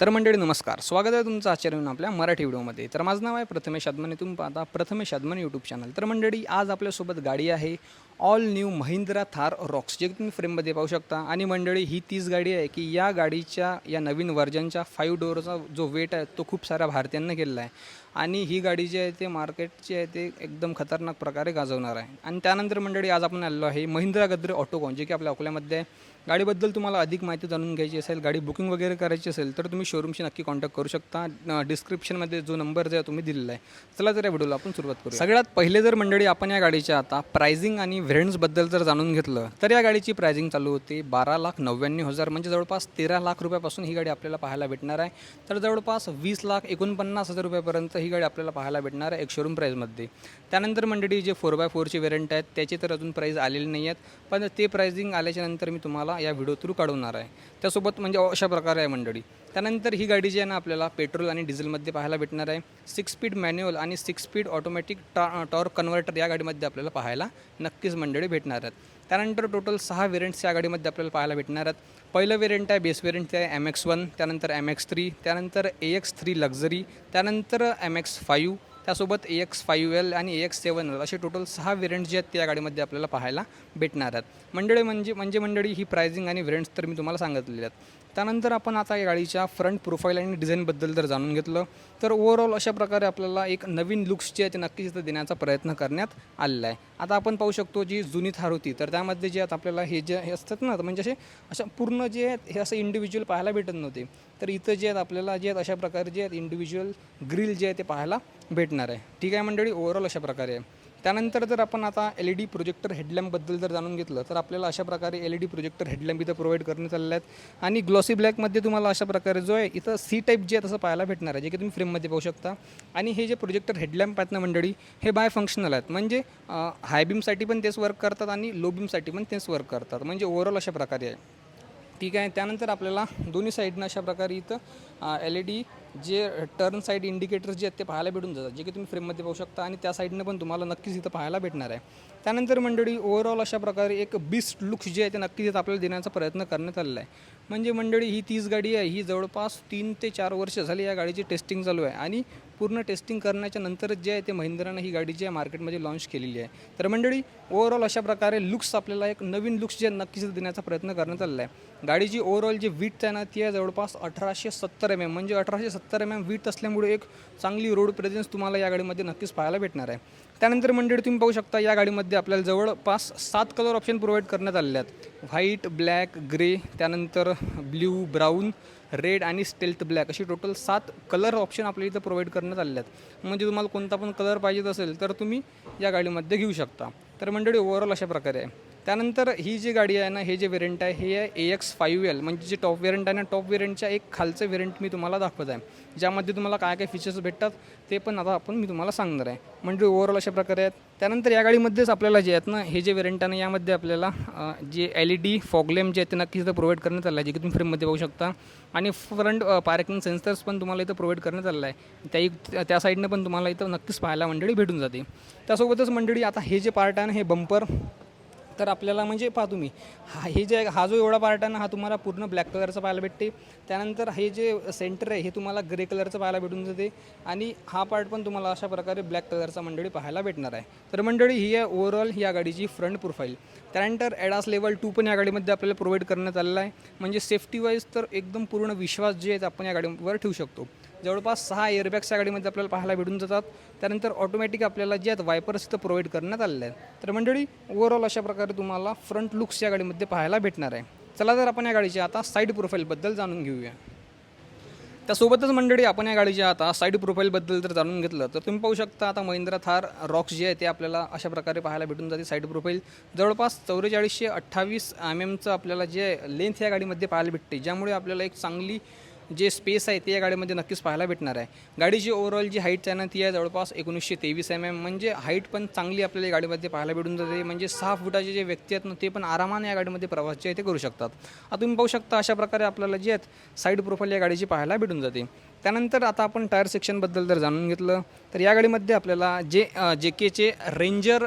तर मंडळी नमस्कार. स्वागत आहे तुमचं आचार्य आपल्या मराठी व्हिडिओमध्ये. तर माझं नाव आहे प्रथमेश आदमाने. तुम्ही पाहता प्रथमेश आदमाने यूट्यूब चॅनल तर मंडळी आज आपल्यासोबत गाडी आहे all new Mahindra Thar Roxx जे तुम्ही फ्रेममध्ये पाहू शकता. आणि मंडळी ही तीच गाडी आहे की या गाडीच्या या नवीन व्हर्जनच्या फाईव्ह डोअरचा जो वेट आहे तो खूप साऱ्या भारतीयांना केलेला आहे. आणि ही गाडी जी आहे ते मार्केटची आहे ते एकदम खतरनाक प्रकारे गाजवणार आहे. आणि त्यानंतर मंडळी आज आपण आलेलो आहे महिंद्रा गद्रे ऑटोकॉन जे की आपल्या अकोल्यामध्ये आहे. गाडीबद्दल तुम्हाला अधिक माहिती जाणून घ्यायची असेल गाडी बुकिंग वगैरे करायची असेल तर तुम्ही शोरूमशी नक्की कॉन्टॅक्ट करू शकता. डिस्क्रिप्शनमध्ये जो नंबर जो आहे तुम्ही दिलेला आहे. चला तर या व्हिडिओला आपण सुरुवात करू सगळ्यात पहिले जर मंडळी आपण या गाडीच्या आता प्रायझिंग आणि व्हेरियंट्सबद्दल जर जाणून घेतलं तर या गाडीची प्राइसिंग चालू होती बारा लाख नव्याण्णव हजार म्हणजे जवळपास तेरा लाख रुपयापासून ही गाडी आपल्याला पाहायला भेटणार आहे. तर जवळपास वीस लाख एकोणपन्नास हजार रुपयापर्यंत ही गाडी आपल्याला पाहायला भेटणार आहे एक शोरूम प्राईजमध्ये त्यानंतर मंडळी जे फोर बाय फोरचे व्हेरियंट आहेत त्याचे तर अजून प्राईज आलेले नाही आहेत पण ते प्राइसिंग आल्याच्यानंतर मी तुम्हाला या व्हिडिओ थ्रू काढवणार आहे. त्यासोबत म्हणजे अशा प्रकारे आहे मंडळी. त्यानंतर ही गाडी जी आहे ना आपल्याला पेट्रोल आणि डिझेलमध्ये पाहायला भेटणार आहे. सिक्स स्पीड मॅन्युअल आणि सिक्स स्पीड ऑटोमॅटिक टॉ टॉर्क कन्व्हर्टर या गाडीमध्ये आपल्याला पाहायला नक्कीच मंडळी भेटणार आहेत. त्यानंतर टोटल सहा वेरियंट्स या गाडीमध्ये आपल्याला पाहायला भेटणार आहेत. पहिलं वेरियंट आहे बेस वेरियंट ते आहे एम एक्स वन त्यानंतर एम एक्स थ्री त्यानंतर ए एक्स थ्री लक्झरी त्यानंतर एम एक्स फाईव्ह त्यासोबत ए एक्स फाईव्ह एल आणि ए एक्स सेवन एल असे टोटल सहा वेरियंट जे आहेत ते या गाडीमध्ये आपल्याला पाहायला भेटणार आहेत. मंडळी म्हणजे म्हणजे मंडळी ही प्रायझिंग आणि वेरियंट्स तर मी तुम्हाला सांगितलेले आहेत. त्यानंतर आपण आता या गाडीच्या फ्रंट प्रोफाईल आणि डिझाईनबद्दल जर जाणून घेतलं तर ओव्हरऑल अशा प्रकारे आपल्याला एक नवीन लुक्स जे आहे ते नक्कीच इथं देण्याचा प्रयत्न करण्यात आलेला आहे. आता आपण पाहू शकतो जी जुनी थार होती तर त्यामध्ये जे आता आपल्याला हे जे हे असतात ना म्हणजे असे अशा पूर्ण जे आहेत हे असं इंडिव्हिज्युअल पाहायला भेटत नव्हते. तर इथं जे आहेत आपल्याला जे आहेत अशा प्रकारे जे आहेत इंडिव्हिज्युअल ग्रिल जे आहे ते पाहायला भेटणार आहे. ठीक आहे मंडळी ओव्हरऑल अशा प्रकारे आहे. त्यानंतर जर आपण आता एल ई डी प्रोजेक्टर हेडलॅम्पबद्दल जर जाणून घेतलं तर आपल्याला अशा प्रकारे L E D projector headlamp इथं प्रोव्हाइड करण्यात आलेले आहेत. आणि ग्लॉसी ब्लॅकमध्ये तुम्हाला अशा प्रकारे जो आहे इथं सी टाईप जे आहे तसं पाहायला भेटणार आहे जे की तुम्ही फ्रेममध्ये पाहू शकता. आणि हे जे प्रोजेक्टर हेडलॅम्प आहेत ना मंडळी हे बाय फंक्शनल आहेत. म्हणजे हायबीमसाठी पण तेच वर्क करतात आणि लो बीमसाठी पण तेच वर्क करतात. म्हणजे ओव्हरऑल अशा प्रकारे आहे. ठीक आहे त्यानंतर आपल्याला दोन्ही साईडनं अशा प्रकारे इथं एल ई डी जे टर्न साईड इंडिकेटर्स जे आहेत ते पाहायला भेटून जातात जे की तुम्ही फ्रेममध्ये पाहू शकता आणि त्या साईडनं पण तुम्हाला नक्कीच इथं पाहायला भेटणार आहे. त्यानंतर मंडळी ओव्हरऑल अशा प्रकारे एक बिस्ट लुक्स जे आहे ते नक्कीच इथं आपल्याला देण्याचा प्रयत्न करण्यात आलेला आहे. म्हणजे मंडळी ही तीच गाडी आहे. ही जवळपास तीन ते चार वर्ष झाली या गाडीची टेस्टिंग चालू आहे. आणि पूर्ण टेस्टिंग करण्याच्या नंतरच जे आहे ते महिंद्रानं ही गाडी जी आहे मार्केटमध्ये लॉन्च केलेली आहे. तर मंडळी ओव्हरऑल अशा प्रकारे लुक्स आपल्याला एक नवीन लुक्स जे नक्कीच देण्याचा प्रयत्न करण्यात आलेला आहे. गाडीची ओव्हरऑल जी वीट आहे ना ती आहे जवळपास अठराशे सत्तर एम एम म्हणजे अठराशे सत्तर एम एम वीट असल्यामुळे एक चांगली रोड प्रेझेन्स तुम्हाला या गाडीमध्ये नक्कीच पाहायला भेटणार आहे. त्यानंतर मंडळी तुम्ही पाहू शकता या गाडीमध्ये आपल्याला जवळपास सात कलर ऑप्शन प्रोव्हाइड करण्यात आलेले आहेत. व्हाईट ब्लॅक ग्रे त्यानंतर ब्ल्यू ब्राऊन रेड आणि स्टेल्थ ब्लॅक अशी टोटल सात कलर ऑप्शन आपल्या इथं प्रोव्हाइड करण्यात आले आहेत. म्हणजे तुम्हाला कोणता पण कलर पाहिजेत असेल तर तुम्ही या गाडीमध्ये घेऊ शकता. तर मंडळी ओव्हरऑल अशा प्रकारे. आहे त्यानंतर ही जी गाडी आहे ना हे जे वेरियंट आहे हे आहे ए एक्स फाईव्ह एल म्हणजे जे टॉप वेरियंट आहे ना टॉप वेरियंटच्या एक खालचं वेरियंट मी तुम्हाला दाखवत आहे. ज्यामध्ये तुम्हाला काय काय फीचर्स भेटतात ते पण आता आपण मी तुम्हाला सांगणार आहे. म्हणजे ओव्हरऑल अशा प्रकारे आहेत. त्यानंतर या गाडीमध्येच आपल्याला जे आहेत ना हे जे वेरियंट आहे ना यामध्ये आपल्याला जे एल ई डी फॉगलेम जे आहेत ते नक्कीच इथं प्रोव्हाइड करण्यात आलं आहे. जे की तुम्ही फ्रेममध्ये पाहू शकता. आणि फ्रंट पार्किंग सेन्सर्स पण तुम्हाला इथं प्रोव्हाइड करण्यात आलं आहे. त्याही त्या साईडनं पण तुम्हाला इथं नक्कीच पाहायला मंडळी भेटून जाते. त्यासोबतच मंडळी आता हे जे पार्ट आहे ना हे बंपर तर आपल्याला म्हणजे पहा तुम्ही हा हे जे हा जो एवढा पार्ट आहे ना हा तुम्हाला पूर्ण ब्लॅक कलरचा पाहायला भेटते. त्यानंतर हे जे सेंटर आहे हे तुम्हाला ग्रे कलरचं पाहायला भेटून जाते. आणि हा पार्ट पण तुम्हाला अशा प्रकारे ब्लॅक कलरचा मंडळी पाहायला भेटणार आहे. तर मंडळी ही आहे ओव्हरऑल या गाडीची फ्रंट प्रोफाईल त्यानंतर ॲडास लेवल टू पण या गाडीमध्ये आपल्याला प्रोव्हाइड करण्यात आलेला आहे. म्हणजे सेफ्टी वाईज तर एकदम पूर्ण विश्वास जे आहेत आपण या गाडीवर ठेवू शकतो. जवळपास सहा एअरबॅग्स या गाडीमध्ये आपल्याला पाहायला भेटून जातात. त्यानंतर ऑटोमॅटिक आपल्याला जे आहेत वायपर्स इथं प्रोव्हाइड करण्यात आलेले आहेत. तर मंडळी ओव्हरऑल अशा प्रकारे तुम्हाला फ्रंट लुक्स या गाडीमध्ये पाहायला भेटणार आहे. चला तर आपण या गाडीच्या आता साईड प्रोफाईलबद्दल जाणून घेऊया. त्यासोबतच मंडळी आपण या गाडीच्या आता साईड प्रोफाईलबद्दल जर जाणून घेतलं तर तुम्ही पाहू शकता आता महिंद्रा थार रॉक्स जे आहे ते आपल्याला अशा प्रकारे पाहायला भेटून जाते साईड प्रोफाईल जवळपास चौवेचाळीसशे अठ्ठावीस एम एमचं आपल्याला जे लेंथ या गाडीमध्ये पाहायला भेटते ज्यामुळे आपल्याला एक चांगली जे स्पेस आहे ते या गाडीमध्ये नक्कीच पाहायला भेटणार आहे. गाडीची ओव्हरऑल जी हाईट आहे ना ती आहे जवळपास एकोणीसशे तेवीस एम एम म्हणजे हाईट पण चांगली आपल्याला या गाडीमध्ये पाहायला भेटून जाते. म्हणजे सहा फुटाचे जे व्यक्ती आहेत ना ते पण आरामाने या गाडीमध्ये प्रवास जे आहे ते करू शकतात. आता तुम्ही पाहू शकता अशा प्रकारे आपल्याला जे आहेत साईड प्रोफाईल या गाडीची पाहायला भेटून जाते. त्यानंतर आता आपण टायर सेक्शनबद्दल जर जाणून घेतलं तर या गाडीमध्ये आपल्याला जे जे केचे रेंजर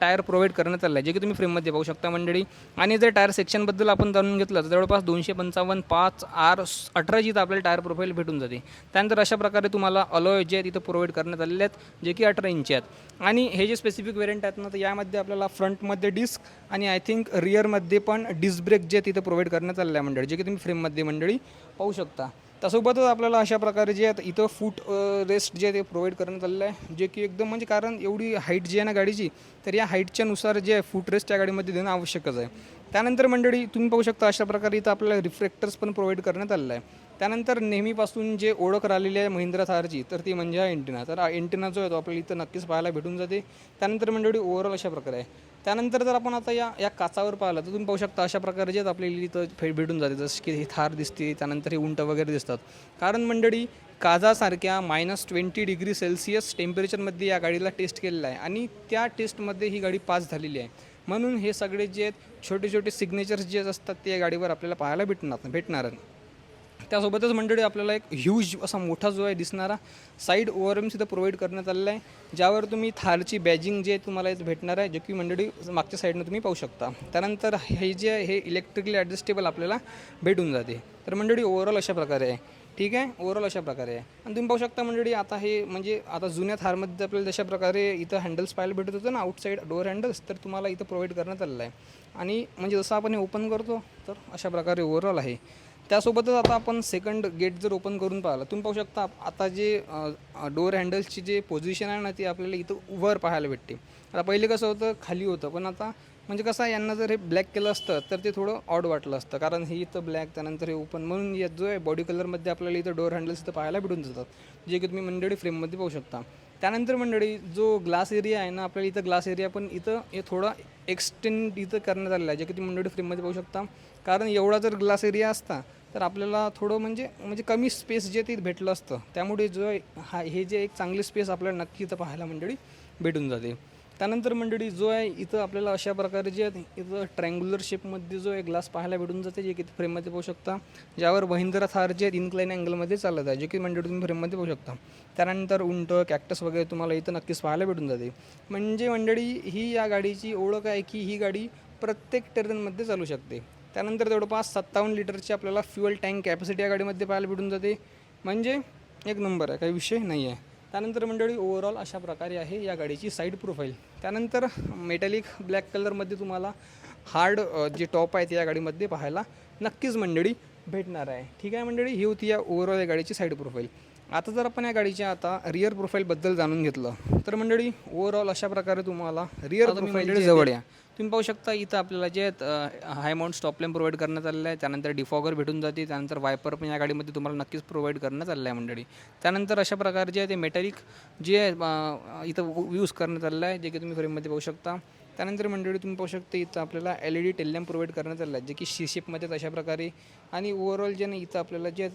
टायर प्रोव्हाइड करण्यात आलं आहे जे की तुम्ही फ्रेममध्ये पाहू शकता मंडळी. आणि जर टायर सेक्शनबद्दल आपण जाणून घेतलं तर जवळपास दोनशे पंचावन्न पाच आर अठरा जी आपल्याला टायर प्रोफाईल भेटून जाते. त्यानंतर अशा प्रकारे तुम्हाला अलॉय जे आहेत तिथं प्रोव्हाइड करण्यात आलेले आहेत जे की अठरा इंची आहेत. आणि हे जे स्पेसिफिक वेरियंट आहेत ना तर यामध्ये आपल्याला फ्रंटमध्ये डिस्क आणि आय थिंक रिअरमध्ये पण डिस्क ब्रेक जे तिथं प्रोव्हाइड करण्यात आलेलं आहे मंडळी जे की तुम्ही फ्रेममध्ये मंडळी पाहू शकता. त्यासोबतच आपल्याला अशा प्रकारे जे आहेत इथं फूट रेस्ट जे आहे ते प्रोव्हाइड करण्यात आलेलं आहे जे की एकदम म्हणजे कारण एवढी हाईट जी आहे ना गाडीची तर या हाईटच्यानुसार जे आहे फूट रेस्ट त्या गाडीमध्ये देणं आवश्यकच आहे. त्यानंतर मंडळी तुम्ही पाहू शकता अशा प्रकारे इथं आपल्याला रिफ्लेक्टर्स पण प्रोव्हाइड करण्यात आलेलं आहे. त्यानंतर नेहमीपासून जे ओळख राहिलेली आहे महिंद्रा थारची तर ती म्हणजे हा एंटिना तर एंटिना जो आहे तो आपल्याला इथं नक्कीच पाहायला भेटून जाते. त्यानंतर मंडळी ओव्हरऑल अशा प्रकारे आहे. त्यानंतर जर आपण आता या या काचावर पाहिलं तर तुम्ही पाहू शकता अशा प्रकारे जे आपल्याला इथं फे भेटून जाते. जसं की ही थार दिसते त्यानंतर हे उंट वगैरे दिसतात. कारण मंडळी काजासारख्या मायनस ट्वेंटी डिग्री सेल्सिअस टेम्परेचरमध्ये या गाडीला टेस्ट केलेलं आहे. आणि त्या टेस्टमध्ये ही गाडी पास झालेली आहे. म्हणून हे सगळे जे आहेत छोटे छोटे सिग्नेचर्स जे असतात ते या गाडीवर आपल्याला पाहायला भेटणार भेटणार आहेत. त्यासोबतच मंडळी आपल्याला एक ह्यूज असा मोठा जो आहे दिसणारा साईड ओवरम सुद्धा प्रोव्हाइड करण्यात आलेला आहे ज्यावर तुम्ही थारची बॅजिंग जे तुम्हाला इथं भेटणार आहे जे की मंडळी मागच्या साईडनं तुम्ही पाहू शकता. त्यानंतर हे जे आहे हे इलेक्ट्रिकली ॲडजस्टेबल आपल्याला भेटून जाते. तर मंडळी ओव्हरऑल अशा प्रकारे आहे. ठीक आहे? ओव्हरऑल अशा प्रकारे आहे. आणि तुम्ही पाहू शकता मंडळी आता हे म्हणजे आता जुन्या थारमध्ये आपल्याला जशा प्रकारे इथं हँडल्स पाहायला भेटत होतं ना आउटसाईड डोअर हँडल्स तर तुम्हाला इथं प्रोव्हाइड करण्यात आलेलं आहे. आणि म्हणजे जसं आपण हे ओपन करतो तर अशा प्रकारे ओव्हरऑल आहे. त्यासोबतच आता आपण सेकंड गेट जर ओपन करून पाहिलं तुम्ही पाहू शकता आता जे डोअर हँडल्सची जे पोझिशन आहे ना ती आपल्याला इथं वर पाहायला भेटते. आता पहिले कसं होतं खाली होतं पण आता म्हणजे कसं आहे, यांना जर हे ब्लॅक केलं असतं तर ते थोडं ऑड वाटलं असतं कारण हे इथं ब्लॅक त्यानंतर हे ओपन म्हणून या जो आहे बॉडी कलरमध्ये आपल्याला इथं डोअर हँडल्स इथं पाहायला भेटून जातात. जे की तुम्ही मंडळी फ्रेममध्ये पाहू शकता. त्यानंतर मंडळी जो ग्लास एरिया आहे ना आपल्याला इथं ग्लास एरिया पण इथं हे थोडा एक्सटेंड इथं करण्यात आलेला आहे जे की तुम्ही मंडळी फ्रेममध्ये पाहू शकता. कारण एवढा जर ग्लास एरिया असता तर आपल्याला थोडं म्हणजे म्हणजे कमी स्पेस जे ते भेटलं असतं त्यामुळे जो आहे हा हे जे एक चांगली स्पेस आपल्याला नक्की इथं पाहायला मंडळी भेटून जाते. त्यानंतर मंडळी जो आहे इथं आपल्याला अशा प्रकारे जे इथं ट्रँग्युलर शेपमध्ये जो आहे ग्लास पाहायला भेटून जाते जे की फ्रेममध्ये पाहू शकता. ज्यावर महिंद्रा थार जे आहेत इन्क्लाइन अँगलमध्ये चालत आहे जे की मंडळी तुम्ही फ्रेममध्ये पाहू शकता. त्यानंतर उंट कॅक्टस वगैरे तुम्हाला इथं नक्कीच पाहायला भेटून जाते. म्हणजे मंडळी ही या गाडीची ओळख आहे की ही गाडी प्रत्येक टेरेनमध्ये चालू शकते. त्यानंतर जवळपास सत्तावन्न लिटरची आपल्याला फ्युअल टँक कॅपॅसिटी या गाडीमध्ये पाहायला भेटून जाते. म्हणजे एक नंबर आहे काही विषय नाही आहे त्यानंतर मंडळी ओव्हरऑल अशा प्रकारे आहे या गाडीची साईड प्रोफाईल त्यानंतर मेटॅलिक ब्लॅक कलरमध्ये तुम्हाला हार्ड जे टॉप आहे ते या गाडीमध्ये पाहायला नक्कीच मंडळी भेटणार आहे. ठीक आहे मंडळी ही होती या ओव्हरऑल या गाडीची साईड प्रोफाईल आता जर आपण या गाडीच्या आता रिअर प्रोफाईलबद्दल जाणून घेतलं तर मंडळी ओव्हरऑल अशा प्रकारे तुम्हाला रिअर प्रोफाईल जवळ या. तुम्ही पाहू शकता इथं आपल्याला जे आहेत high mount stop lamp provide करण्यात आलेलं आहे त्यानंतर डिफॉगर भेटून जाते त्यानंतर वायपर पण या गाडीमध्ये तुम्हाला नक्कीच प्रोव्हाइड करण्यात आलेलं आहे मंडळी. त्यानंतर अशा प्रकारे जे आहे ते मेटॅलिक जे इथं यूज करण्यात आलेलं आहे जे की तुम्ही फ्रेममध्ये पाहू शकता. त्यानंतर मंडळी तुम्ही पाहू शकता इथं आपल्याला L E D tail lamp provide करण्यात आलेला आहे जे की शी शेपमध्ये अशा प्रकारे. आणि ओव्हरऑल जे नाही इथं आपल्याला जे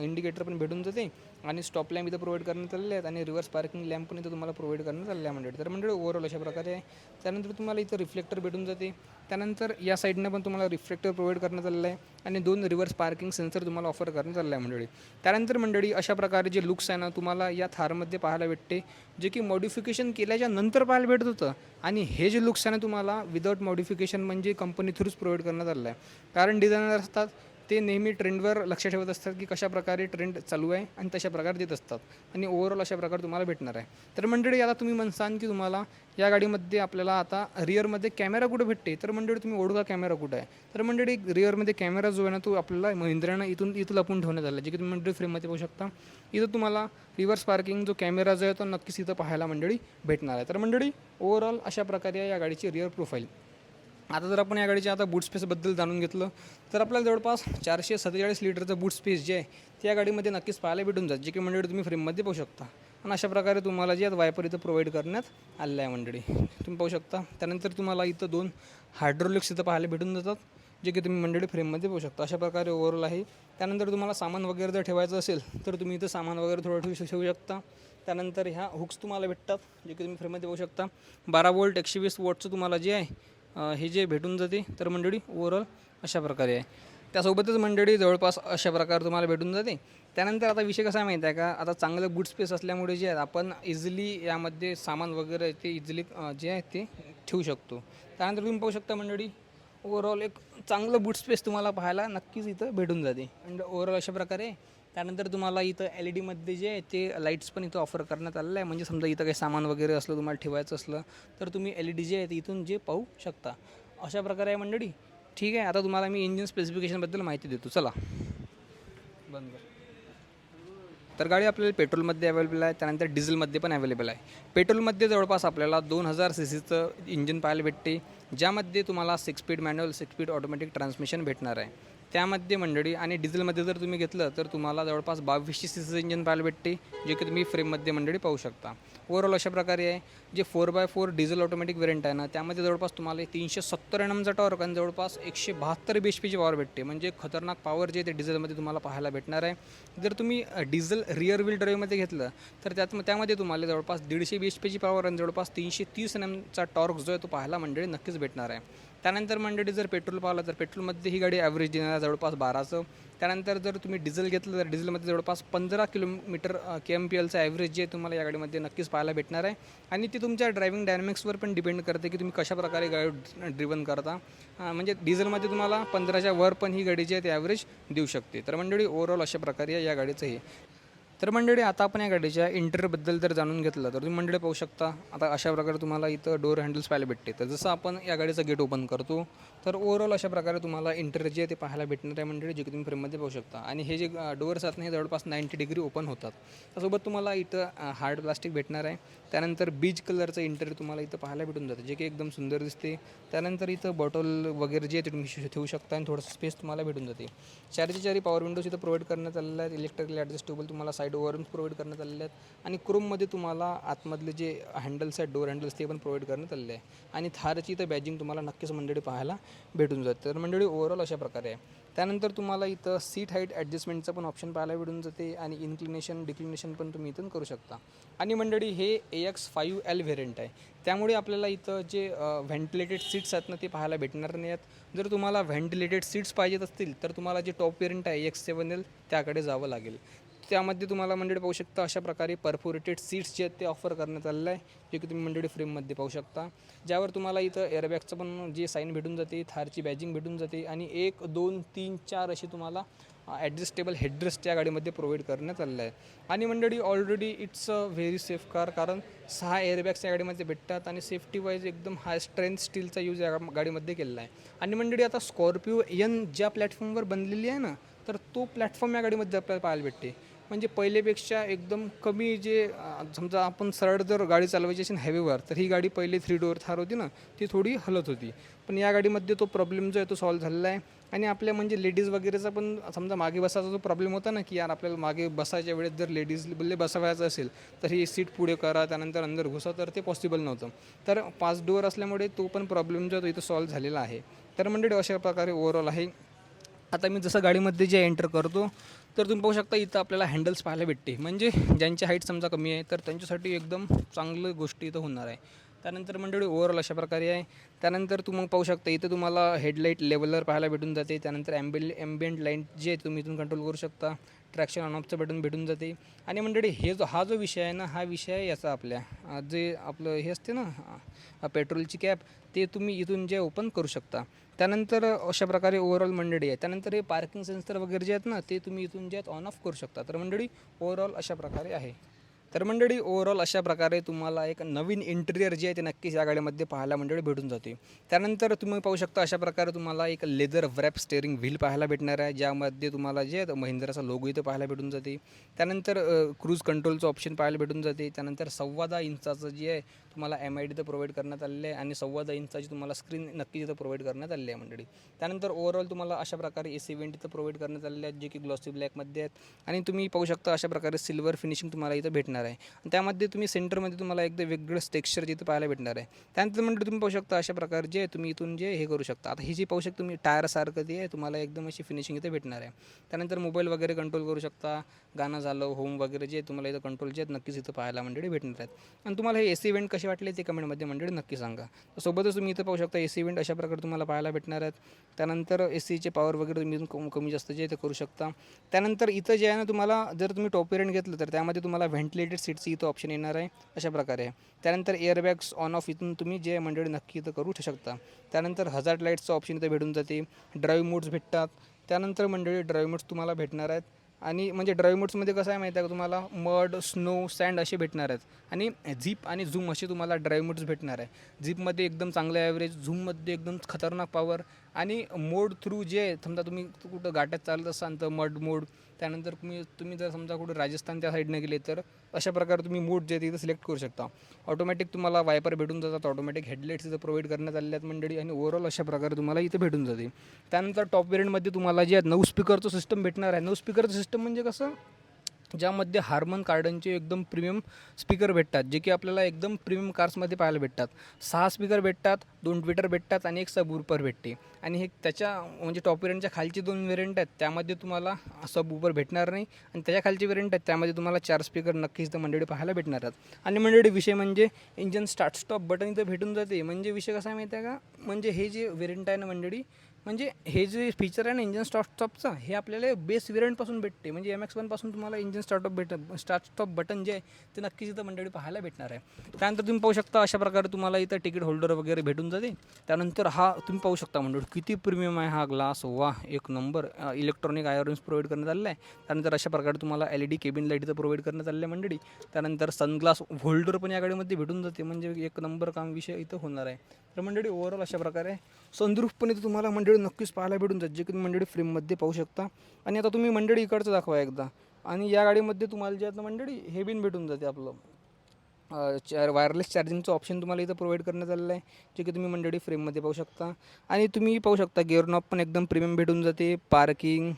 इंडिकेटर पण भेटून जाते आणि स्टॉप लॅम्प इथं प्रोव्हाइड करण्यात आलेले आहेत आणि रिव्हर्स पार्किंग लॅम्प पण इथं तुम्हाला प्रोव्हाइड करण्यात आलेला आहे मंडळी. तर मंडळी ओव्हरऑल अशा प्रकारे आहे. त्यानंतर तुम्हाला इथं रिफ्लेक्टर भेटून जाते. त्यानंतर या साईडनं पण तुम्हाला रिफ्लेक्टर प्रोव्हाइड करण्यात आलेलं आहे आणि दोन रिव्हर्स पार्किंग सेन्सर तुम्हाला ऑफर करण्यात आलेलं आहे मंडळी. त्यानंतर मंडळी अशा प्रकारे जे लुक्स आहे ना तुम्हाला या थारमध्ये पाहायला भेटते जे की मॉडिफिकेशन केल्याच्यानंतर पाहायला भेटत होतं. आणि हे जे लुक्स आहे ना तुम्हाला विदाऊट मॉडिफिकेशन म्हणजे कंपनी थ्रूच प्रोव्हाइड करण्यात आलेलं आहे. कारण डिझायनर असतात ते नेहमी ट्रेंडवर लक्ष ठेवत असतात की कशा प्रकारे ट्रेंड चालू आहे आणि तशा प्रकारे देत असतात. आणि ओव्हरऑल अशा प्रकारे तुम्हाला भेटणार आहे. तर मंडळी आता तुम्ही म्हणसान की तुम्हाला या गाडीमध्ये आपल्याला आता रिअरमध्ये कॅमेरा कुठे भेटते? तर मंडळी तुम्ही ओढगा कॅमेरा कुठं आहे? तर मंडळी रिअरमध्ये कॅमेरा जो आहे ना तो आपल्याला महिंद्रानं इथून इथं लपून ठेवण्यात आला. जे की तुम्ही मंडळी फ्रेममध्ये पाहू शकता. इथं तुम्हाला रिव्हर्स पार्किंग जो कॅमेरा जो आहे तो नक्कीच इथं पाहायला मंडळी भेटणार आहे. तर मंडळी ओव्हरऑल अशा प्रकारे आहे या गाडीची रिअर प्रोफाईल आता जर आपण या गाडीच्या आता बूट स्पेसबद्दल जाणून घेतलं तर आपल्याला जवळपास चारशे सत्तेचाळीस लिटरचं बूट स्पेस जे आहे ते या गाडीमध्ये नक्कीच पाहायला भेटून जात जे की मंडळी तुम्ही फ्रेममध्ये पाहू शकता. आणि अशा प्रकारे तुम्हाला जे आहेत वायपर इथं प्रोव्हाइड करण्यात आलेलं आहे मंडळी तुम्ही पाहू शकता. त्यानंतर तुम्हाला इथं दोन हायड्रोलिक्स इथं पाहायला भेटून जातात जे की तुम्ही मंडळी फ्रेममध्ये पाहू शकता. अशा प्रकारे ओव्हरऑल आहे. त्यानंतर तुम्हाला सामान वगैरे जर ठेवायचं असेल तर तुम्ही इथं सामान वगैरे थोडं ठेवू ठेवू शकता. त्यानंतर ह्या हुक्स तुम्हाला भेटतात जे की तुम्ही फ्रेममध्ये पाहू शकता. बारा वोल्ट एकशे वीस वोल्टचं तुम्हाला जे आहे हे जे भेटून जाते तर मंडळी ओवरऑल अशा प्रकारे आहे. त्यासोबतच मंडळी जवळपास अशा प्रकारे तुम्हाला भेटून जाते. त्यानंतर आता विषय कसा आहे माहिती आहे का? आता चांगलं बूट स्पेस असल्यामुळे जे आहे आपण इझिली यामध्ये सामान वगैरे ते इझिली जे आहे ते ठेवू शकतो. त्यानंतर तुम्ही पाहू शकता मंडळी ओवरऑल एक चांगलं बूट स्पेस तुम्हाला पाहायला नक्कीच इथं भेटून जाते. आणि ओवरऑल अशा प्रकारे त्यानंतर तुम्हाला इथं एल ई डीमध्ये जे आहे ते लाईट्स पण इथं ऑफर करण्यात आलेलं आहे. म्हणजे समजा इथं काही सामान वगैरे असलं तुम्हाला ठेवायचं असलं तर तुम्ही एल ई डी जे आहे ते इथून जे पाहू शकता. अशा प्रकारे आहे मंडळी. ठीक आहे आता तुम्हाला मी इंजिन स्पेसिफिकेशनबद्दल माहिती देतो. चला. बंद तर गाडी आपल्याला पेट्रोलमध्ये अवेलेबल आहे. त्यानंतर डिझेलमध्ये पण अवेलेबल आहे. पेट्रोलमध्ये जवळपास आपल्याला दोन हजार सी सीचं इंजिन पाहायला भेटते. ज्यामध्ये तुम्हाला six speed manual six speed automatic transmission भेटणार आहे. त्यामध्ये मंडळी आणि डिझेलमध्ये जर तुम्ही घेतलं तर तुम्हाला जवळपास बावीसशे सी सीचं इंजिन पाहायला भेटते जे की तुम्ही फ्रेममध्ये मंडळी पाहू शकता. ओवरऑल अशा प्रकारे आहे जे four by four diesel automatic variant आहे ना त्यामध्ये जवळपास तुम्हाला तीनशे सत्तर एन एमचा टॉर्क आणि जवळपास एकशे बहात्तर बी एच पीची पॉवर भेटते. म्हणजे खतरनाक पॉवर जे ते डिझेलमध्ये तुम्हाला पाहायला भेटणार आहे. जर तुम्ही डिझेल रिअर व्हील ड्राईव्हमध्ये घेतलं तर त्यात त्यामध्ये तुम्हाला जवळपास दीडशे बी एच पीची पॉवर आणि जवळपास तीनशे तीस एन एमचा टॉर्क जो आहे तो पाहायला मंडळी नक्कीच भेटणार आहे. त्यानंतर मंडळी जर पेट्रोल पाहिलं तर पेट्रोलमध्ये ही गाडी ॲव्हरेज देणार आहे जवळपास बाराचं. त्यानंतर जर तुम्ही डिझेल घेतलं तर डिझेलमध्ये जवळपास पंधरा किलोमीटर के एम पी एलचं ॲव्हरेज जे तुम्हाला या गाडीमध्ये नक्कीच पाहायला भेटणार आहे. आणि ते तुमच्या ड्रायव्हिंग डायनॅमिक्सवर पण डिपेंड करते की तुम्ही कशाप्रकारे गाडी ड्रिवन करता. म्हणजे डिझेलमध्ये तुम्हाला पंधराच्या वर पण ही गाडी जी आहे ते ॲव्हरेज देऊ शकते. तर मंडळी ओव्हरऑल अशा प्रकारे या गाडीचं हे. तर मंडळी आता आपण या गाडीच्या इंटरबद्दल जर जाणून घेतलं तर तुम्ही मंडळी पाहू शकता आता अशा प्रकारे तुम्हाला इथं डोअर हँडल्स पाहायला भेटते तर जसं आपण या गाडीचं गेट ओपन करतो तर ओव्हरऑल अशा प्रकारे तुम्हाला इंटर जे ते पाहायला भेटणार आहे मंडळी जे की तुम्ही फ्रेममध्ये पाहू शकता. आणि हे जे डोअर्स आहेत ना हे जवळपास नाईंटी डिग्री ओपन होतात. त्यासोबत तुम्हाला इथं हार्ड प्लास्टिक भेटणार आहे. त्यानंतर बीज कलरचं इंटेरियर तुम्हाला इथं पाहायला भेटून जातं जे की एकदम सुंदर दिसते. त्यानंतर इथं बॉटल वगैरे जे आहे ते तुम्ही ठेवू शकता आणि थोडंसं स्पेस तुम्हाला भेटून जाते. चारचे चारी पॉवर विंडोज इथं प्रोव्हाइड करण्यात आलेल्या आहेत. इलेक्ट्रिकल ॲडजस्टेबल तुम्हाला साईड ओवरून प्रोव्हाइड करण्यात आलेले आहेत. आणि क्रोममध्ये तुम्हाला आतमधले जे हँडल्स आहेत डोअर हँडल्स ते पण प्रोव्हाइड करण्यात आलेले आहे. आणि थारची इथं बॅजिंग तुम्हाला नक्कीच मंडळी पाहायला भेटून जाते. तर मंडळी ओव्हरऑल अशा प्रकारे आहे. त्यानंतर तुम्हाला इथं सीट हाईट ॲडजस्टमेंटचं पण ऑप्शन पाहायला मिळून जाते आणि इन्क्लिनेशन डिक्लिनेशन पण तुम्ही इथून करू शकता. आणि मंडळी हे A X five L variant आहे. त्यामुळे आपल्याला इथं जे व्हेंटिलेटेड सीट्स आहेत ना ते पाहायला भेटणार नाही आहेत. जर तुम्हाला व्हेंटिलेटेड सीट्स पाहिजेत असतील तर तुम्हाला जे टॉप व्हेरियंट आहे एक्स सेवन एल त्याकडे जावं लागेल. त्यामध्ये तुम्हाला मंडळी पाहू शकता अशा प्रकारे परफोरेटेड सीट्स जे आहेत ते ऑफर करण्यात आलेलं आहे जे की तुम्ही मंडळी फ्रेममध्ये पाहू शकता. ज्यावर तुम्हाला इथं एअरबॅगचं पण जे साईन भेटून जाते थारची बॅजिंग भेटून जाते आणि एक दोन तीन चार अशी तुम्हाला ॲडजस्टेबल हेडड्रेस त्या गाडीमध्ये प्रोव्हाइड करण्यात आलेलं आहे. आणि मंडळी already it's a very safe car कारण सहा एअरबॅग्स या गाडीमध्ये भेटतात आणि सेफ्टी वाईज एकदम हाय स्ट्रेंथ स्टीलचा यूज या गाडीमध्ये केलेला आहे. आणि मंडळी आता स्कॉर्पिओ एन ज्या प्लॅटफॉर्मवर बनलेली आहे ना तर तो प्लॅटफॉर्म या गाडीमध्ये आपल्याला पाहायला भेटते. म्हणजे पहिलेपेक्षा एकदम कमी जे समजा आपण सरळ जर गाडी चालवायची असेल हायवेवर तर ही गाडी पहिले थ्री डोअर थार होती ना ती थोडी हलत होती. पण या गाडीमध्ये तो प्रॉब्लेम जो आहे तो सॉल्व्ह झालेला आहे. आणि आपल्या म्हणजे लेडीज वगैरेचा पण समजा मागे बसायचा जो प्रॉब्लेम होता ना की यार आपल्याला मागे बसायच्या वेळेस जर लेडीज बल्ले बसवायचं असेल तर ही सीट पुढे करा त्यानंतर अंदर घुसा तर ते पॉसिबल नव्हतं. तर पाच डोअर असल्यामुळे तो पण प्रॉब्लेम जो आहे तो इथं सॉल्व्ह झालेला आहे. तर म्हणजे अशा प्रकारे ओव्हरऑल आहे. आता मी जसं गाडीमध्ये जे एंटर करतो तर तुम्ही पाहू शकता इथं आपल्याला हँडल्स पाहायला भेटते म्हणजे ज्यांची हाईट समजा कमी आहे तर त्यांच्यासाठी एकदम चांगलं गोष्टी इथं होणार आहे. त्यानंतर मंडळी ओव्हरऑल अशा प्रकारे आहे. त्यानंतर तुम्ही पाहू शकता इथं तुम्हाला हेडलाईट लेवलर पाहायला भेटून जाते. त्यानंतर ॲम्बिल ॲम्बियंट लाइट जे आहे तुम्ही इथून कंट्रोल करू शकता. ट्रॅक्शन ऑन ऑफचं बटन भेटून जाते. आणि मंडळी हे जो हा जो विषय आहे ना हा विषय आहे याचा आपल्या जे आपलं हे असते ना पेट्रोलची कॅप ते तुम्ही इथून जे ओपन करू शकता. त्यानंतर अशा प्रकारे ओव्हरऑल मंडळी आहे त्यानंतर हे पार्किंग सेन्सर वगैरे जे आहेत ना ते तुम्ही इथून जे आहेत ऑन ऑफ करू शकता. तर मंडळी ओव्हरऑल अशा प्रकारे आहे. तर मंडळी ओव्हरऑल अशा प्रकारे तुम्हाला एक नवीन इंटेरियर जे आहे ते नक्कीच या गाडीमध्ये पाहायला मंडळी भेटून जाते. त्यानंतर तुम्ही पाहू शकता अशा प्रकारे तुम्हाला एक लेदर व्रॅप स्टेअरिंग व्हील पाहायला भेटणार आहे ज्यामध्ये तुम्हाला जे आहे महिंद्राचा लोगो इथं पाहायला भेटून जाते. त्यानंतर क्रूज कंट्रोलचं ऑप्शन पाहायला भेटून जाते. त्यानंतर सव्वा दहा इंचाचं जे आहे तुम्हाला एम आय डी तर प्रोव्हाइड करण्यात आलेलं आहे आणि सव्वा दहा इंचाची तुम्हाला स्क्रीन नक्की तिथं प्रोव्हाइड करण्यात आलेली आहे मंडळी. त्यानंतर ओव्हरऑल तुम्हाला अशा प्रकारे ए सी इव्हेंट इथं प्रोव्हाइड करण्यात आलेले आहेत जे की ग्लॉसी ब्लॅकमध्ये आहेत. आणि तुम्ही पाहू शकता अशा प्रकारे सिल्वर फिनिशिंग तुम्हाला इथं भेटणार आहे. आणि त्यामध्ये तुम्ही सेंटरमध्ये तुम्हाला एकदम वेगळंच टेक्स्चर जिथं पाहायला भेटणार आहे. त्यानंतर मंडळी तुम्ही पाहू शकता अशा प्रकारे जे तुम्ही इथून जे हे करू शकता. आता ही जी पाहू शकता तुम्ही टायरसारखं ते आहे तुम्हाला एकदम अशी फिनिशिंग इथे भेटणार आहे. त्यानंतर मोबाईल वगैरे कंट्रोल करू शकता. गाणं झालं होम वगैरे जे तुम्हाला इथं कंट्रोल जे आहेत नक्कीच इथं पाहायला मंडळी भेटणार आहेत. आणि तुम्हाला हे ए सी इव्हेंट कसे वाटले ते कमेंटमध्ये मंडळी? नक्की सांगा. सोबतच तुम्ही इथं पाहू शकता ए सी इव्हेंट अशा प्रकारे तुम्हाला पाहायला भेटणार आहेत. त्यानंतर ए सीचे पॉवर वगैरे तुम्ही कम कमी जास्त जे ते करू शकता. त्यानंतर इथं जे आहे ना तुम्हाला जर तुम्ही टॉप वेरियंट घेतलं तर त्यामध्ये तुम्हाला व्हेंटिलेटेड सीटचं इथं ऑप्शन येणार आहे. अशा प्रकारे. आहे त्यानंतर एअरबॅग्स ऑन ऑफ इथून तुम्ही जे मंडळी नक्की इथं करू शकता. त्यानंतर हजार्ड लाईट्सचं ऑप्शन इथं भेटून जाते. ड्राईव्ह मोड्स भेटतात. त्यानंतर मंडळी ड्राईव्ह मोड्स तुम्हाला भेटणार आहेत. आणि म्हणजे ड्राईव्ह मोड्समध्ये कसं आहे माहिती आहे का तुम्हाला? मड स्नो सँड असे भेटणार आहेत. आणि झीप आणि झूम असे तुम्हाला ड्राईव्ह मोड्स भेटणार आहे. झीपमध्ये एकदम चांगलं ॲव्हरेज झूममध्ये एकदम खतरनाक पॉवर आणि मोड थ्रू जे समजा तुम्ही कुठं गाट्यात चालत असाल तर मड मोड त्यानंतर तुम्ही तुम्ही जर समजा कुठं राजस्थान त्या साईडनं गेले तर अशा प्रकारे तुम्ही मोड जे तिथं सिलेक्ट करू शकता. ऑटोमॅटिक तुम्हाला वायपर भेटून जातात ऑटोमॅटिक हेडलाईट्स इथं प्रोव्हाइड करण्यात आलेले आहेत मंडळी आणि ओव्हरऑल अशा प्रकारे तुम्हाला इथे भेटून जाते. त्यानंतर टॉप वेरियंटमध्ये तुम्हाला जे आहेत नऊ स्पीकरचं सिस्टम भेटणार आहे. नऊ स्पीकरचं सिस्टम म्हणजे कसं? ज्यामध्ये हार्मन कार्डनचे एकदम प्रीमियम स्पीकर भेटतात जे की आपल्याला एकदम प्रीमियम कार्समध्ये पाहायला भेटतात. सहा स्पीकर भेटतात दोन ट्विटर भेटतात आणि एक सब भेटते. आणि हे त्याच्या म्हणजे टॉप वेरियंटच्या खालचे दोन वेरियंट आहेत त्यामध्ये तुम्हाला सब भेटणार नाही आणि त्याच्या खालचे वेरियंट आहेत त्यामध्ये तुम्हाला चार स्पीकर नक्कीच तर मंडळी पाहायला भेटणार आहेत. आणि मंडळी विषय म्हणजे इंजन स्टार्ट स्टॉप बटन इथं भेटून जाते. म्हणजे विषय कसा आहे माहिती आहे का? म्हणजे हे जे वेरियंट आहे ना मंडळी म्हणजे हे जे फीचर आहे ना इंजन स्टार्ट स्टॉपचं हे आपल्याला बेस वेरियंटपासून भेटते. म्हणजे एम एक्स वनपासून तुम्हाला इंजन स्टार्टअप भेट स्टार्ट स्टॉप बटन जे आहे ते नक्कीच इथं मंडळी पाहायला भेटणार आहे. त्यानंतर तुम्ही पाहू शकता अशा प्रकारे तुम्हाला इथं तिकीट होल्डर वगैरे भेटून जाते. त्यानंतर हा तुम्ही पाहू शकता मंडळी किती प्रीमियम आहे हा ग्लास वा एक नंबर इलेक्ट्रॉनिक आयरन्स प्रोव्हाइड करण्यात आलेला आहे. त्यानंतर अशा प्रकारे तुम्हाला L E D cabin light इथं प्रोव्हाइड करण्यात आलेलं आहे मंडळी. त्यानंतर सनग्लास होल्डर पण या गाडीमध्ये भेटून जाते. म्हणजे एक नंबर काम विषय इथं होणार आहे. तर मंडळी ओव्हरऑल अशा प्रकारे संदरूपपणे ते तुम्हाला मंडळी नक्कीच पाहायला भेटून जात जे की तुम्ही मंडळी फ्रेममध्ये पाहू शकता. आणि आता तुम्ही मंडळी इकडचं दाखवा एकदा. आणि या गाडीमध्ये तुम्हाला जे आता मंडळी हे बिन भेटून जाते आपलं. चार वायरलेस चार्जिंगचं ऑप्शन तुम्हाला इथं प्रोव्हाइड करण्यात आलेलं आहे. जे की तुम्ही मंडळी फ्रेममध्ये पाहू शकता. आणि तुम्ही पाहू शकता गिअर नॉब पण एकदम प्रीमियम भेटून जाते. पार्किंग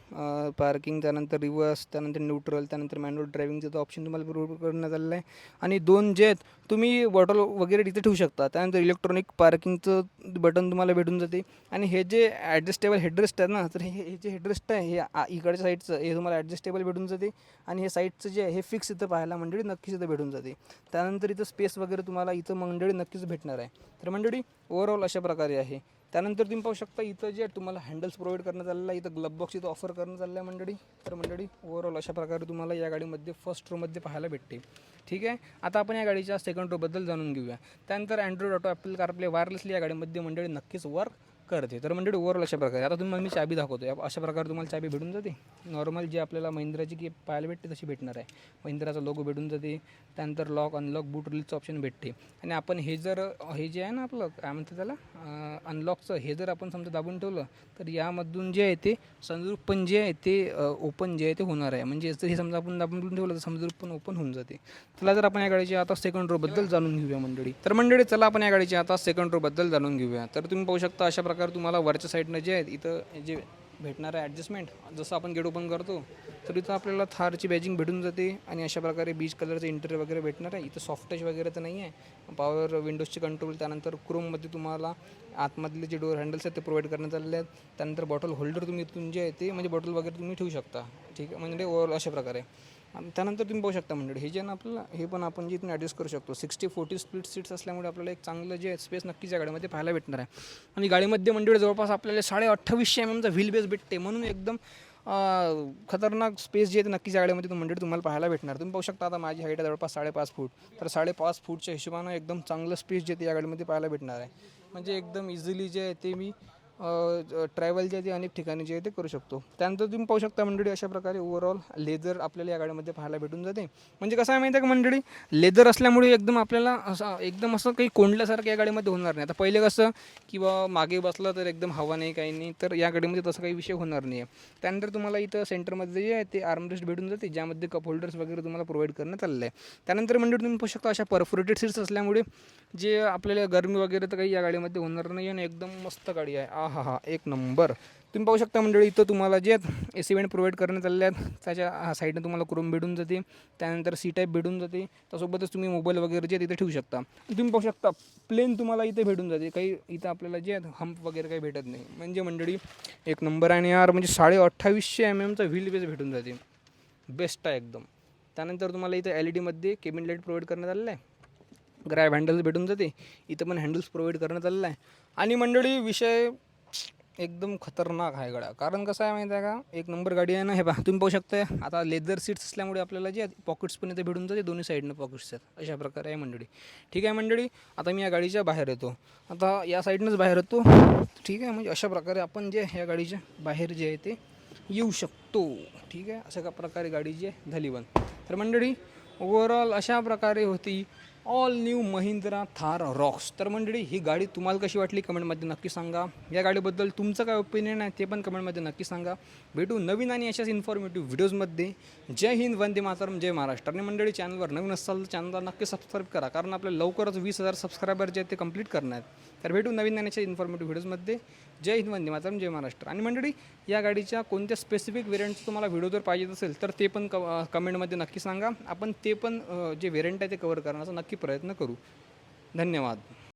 पार्किंग त्यानंतर रिव्हर्स त्यानंतर न्यूट्रल त्यानंतर मॅन्युअल ड्रायव्हिंगचं ऑप्शन तुम्हाला प्रोव्हाइड करण्यात आलेलं आहे. आणि दोन जे आहेत तुम्ही बॉटल वगैरे तिथे ठेवू शकता. त्यानंतर इलेक्ट्रॉनिक पार्किंगचं बटन तुम्हाला भेटून जाते. आणि हे जे ॲडजस्टेबल हेडरेस्ट आहे ना तर हे हे जे हेडरेस्ट आहे हे इकडच्या साईडचं हे तुम्हाला ॲडजस्टेबल भेटून जाते. आणि हे साईडचं जे आहे हे फिक्स इथं पाहायला मंडळी नक्कीच इथं भेटून जाते. त्यानंतर इथं स्पेस वगैरे तुम्हाला इथं मंडळी नक्कीच भेटणार आहे. तर मंडळी ओव्हरऑल अशा प्रकारे आहे. त्यानंतर तुम्ही पाहू शकता इथं जे तुम्हाला हँडल्स प्रोव्हाइड करण्यात आलेलं आहे इथं ग्लब बॉक्स इथं ऑफर करण्यात आलेलं आहे मंडळी. तर मंडळी ओव्हरऑल अशा प्रकारे तुम्हाला या गाडीमध्ये फर्स्ट रोमध्ये पाहायला भेटते. ठीक आहे? आता आपण या गाडीच्या सेकंड रोबद्दल जाणून घेऊया. त्यानंतर Android Auto Apple CarPlay wirelessly या गाडीमध्ये मंडळी नक्कीच वर्क करते. तर मंडळी ओव्हरऑल अशा प्रकारे. आता तुम्ही मी चाबी दाखवतो या- अशा प्रकारे तुम्हाला चाबी भेटून जाते. नॉर्मल जे आपल्याला महिंद्राची की पाहायला भेटते तशी भेटणार आहे. महिंद्राचा लोगो भेटून जाते. त्यानंतर लॉक अनलॉक बूट रिलीजचं ऑप्शन भेटते. आणि आपण हे जर हे जे आहे ना आपलं काय म्हणते त्याला? अनलॉकचं हे जर आपण समजा दाबून ठेवलं तर यामधून जे आहे ते संद्रूप पण जे आहे ते ओपन जे आहे ते होणार आहे. म्हणजे जर हे समजा आपण दाबून ठेवलं तर संद्रूप पण ओपन होऊन जाते. चला जर आपण या गाडीची आता सेकंड रोबद्दल जाणून घेऊया मंडळी. तर मंडळी चला आपण या गाडीची आता सेकंड रोबद्दल जाणून घेऊया. तर तुम्ही पाहू शकता अशा प्रकारे तुम्हाला वरच्या साईडनं जे आहेत इथं जे भेटणार आहे ॲडजस्टमेंट जसं आपण गेट ओपन करतो तर इथं आपल्याला थारची बॅजिंग भेटून जाते आणि अशा प्रकारे बीच कलरचं इंटेरियर वगैरे भेटणार आहे. इथं सॉफ्ट टच वगैरे तर नाही आहे. पॉवर विंडोजचे कंट्रोल त्यानंतर क्रोममध्ये तुम्हाला आतमधले जे डोअर हँडल्स आहेत ते प्रोव्हाइड करण्यात आलेले आहेत. त्यानंतर बॉटल होल्डर तुम्ही इथून जे आहे ते म्हणजे बॉटल वगैरे तुम्ही ठेवू शकता. ठीक आहे? म्हणजे ओव्हरऑल अशा प्रकारे. त्यानंतर तुम्ही पाहू शकता मंडळी हे जे ना आपल्याला हे पण आपण जे इथून ॲडजस्ट करू शकतो. सिक्स्टी फोर्टी स्प्लिट सीट्स असल्यामुळे आपल्याला एक चांगलं जे स्पेस नक्कीच या गाडीमध्ये पाहायला भेटणार आहे. आणि गाडीमध्ये मंडळी जवळपास आपल्याला साडे अठ्ठावीसशे एम एमचा व्हील बेस भेटते म्हणून एकदम खतरनाक स्पेस जे आहे ते नक्कीच गाडीमध्ये तुम्ही मंडळी तुम्हाला पाहायला भेटणार. तुम्ही पाहू शकता आता माझी हाईट आहे जवळपास साडेपाच फूट. तर साडेपाच फूटच्या हिशोबानं एकदम चांगलं स्पेस जे ते या गाडीमध्ये पाहायला भेटणार आहे. म्हणजे एकदम इझिली जे आहे ते मी ट्रॅव्हलचे जे आहे ते अनेक ठिकाणी जे आहे ते करू शकतो. त्यानंतर तुम्ही पाहू शकता मंडळी अशा प्रकारे ओव्हरऑल लेदर आपल्याला या गाडीमध्ये पाहायला भेटून जाते. म्हणजे कसं आहे माहिती आहे का मंडळी? लेदर असल्यामुळे एकदम आपल्याला असं एकदम असं काही कोंडल्यासारखं या गाडीमध्ये होणार नाही. आता पहिले कसं किंवा मागे बसलं तर एकदम हवा नाही काही नाही तर या गाडीमध्ये तसं काही विषय होणार नाही आहे त्यानंतर तुम्हाला इथं सेंटरमध्ये जे आहे ते आर्मरेस्ट भेटून जाते ज्यामध्ये कप होल्डर्स वगैरे तुम्हाला प्रोव्हाइड करण्यात आलेलं आहे. त्यानंतर मंडळी तुम्ही पाहू शकता अशा परफोरेटेड सीट्स असल्यामुळे जे आपल्याला गरमी वगैरे तर काही या गाडीमध्ये होणार नाही आणि एकदम मस्त गाडी आहे. आ हा हा एक नंबर. तुम्ही पाहू शकता मंडळी इथं तुम्हाला जे ए सी वेंट प्रोव्हाइड करण्यात आलेले आहेत त्याच्या साईडनं तुम्हाला क्रोम भेटून जाते. त्यानंतर सी टाईप भेटून जाते. त्यासोबतच तुम्ही मोबाईल वगैरे जे तिथे ठेवू शकता. तुम्ही पाहू शकता प्लेन तुम्हाला इथे भेटून जाते. काही इथं आपल्याला जे हंप वगैरे काही भेटत नाही. म्हणजे मंडळी एक नंबर. आणि यार म्हणजे साडे अठ्ठावीसशे एम एमचा व्हील बेस भेटून जाते. बेस्ट आहे एकदम. त्यानंतर तुम्हाला इथं एल ई डीमध्ये केबिन लाइट प्रोव्हाइड करण्यात आलेलं आहे. ग्रॅब हँडल्स भेटून जाते. इथं पण हँडल्स प्रोव्हाइड करण्यात आलेलं आहे. आणि मंडळी विषय एकदम खतरनाक आहे गाडा कारण कसं आहे माहिती आहे का? एक नंबर गाडी आहे ना हे पहा तुम्ही पाहू शकता आता लेदर सीट्स असल्यामुळे आपल्याला जे पॉकेट्स पण इथे भेटून जाते दोन्ही साईडनं पॉकेट्स आहेत. अशा प्रकारे आहे मंडळी. ठीक आहे मंडळी आता मी या गाडीच्या बाहेर येतो. आता या साईडनंच बाहेर येतो. ठीक आहे म्हणजे अशा प्रकारे आपण जे या गाडीच्या बाहेर जे आहे ते येऊ शकतो. ठीक आहे अशा प्रकारे गाडी जी आहे झाली बंद. तर मंडळी ओव्हरऑल अशा प्रकारे होती. All new Mahindra Thar Roxx तर मंडळी ही गाडी तुम्हाला कशी वाटली? कमेंटमध्ये नक्की सांगा. या गाडीबद्दल तुमचं काय ओपिनियन आहे ते पण कमेंटमध्ये नक्की सांगा. भेटू नवीन आणि अशाच इन्फॉर्मेटिव्ह व्हिडिओजमध्ये जय हिंद वंदे मातरम जय महाराष्ट्र. आणि मंडळी चॅनलवर नवीन असाल तर चॅनलला नक्की सबस्क्राईब करा. कारण आपल्या लवकरच वीस हजार सबस्क्रायबर जे आहेत ते कंप्लीट करणार आहेत. तर भेटू नवीन ज्ञानाच्या इन्फॉर्मेटिव्ह व्हिडिओजमध्ये जय हिंद वंदे मातरम जय महाराष्ट्र. आणि मंडळी या गाडीच्या कोणत्या स्पेसिफिक व्हेरियंटचं तुम्हाला व्हिडिओ जर पाहिजे असेल तर ते पण क कमेंटमध्ये नक्की सांगा. आपण ते पण जे व्हेरियंट आहे ते कवर करण्याचा नक्की प्रयत्न करू. धन्यवाद.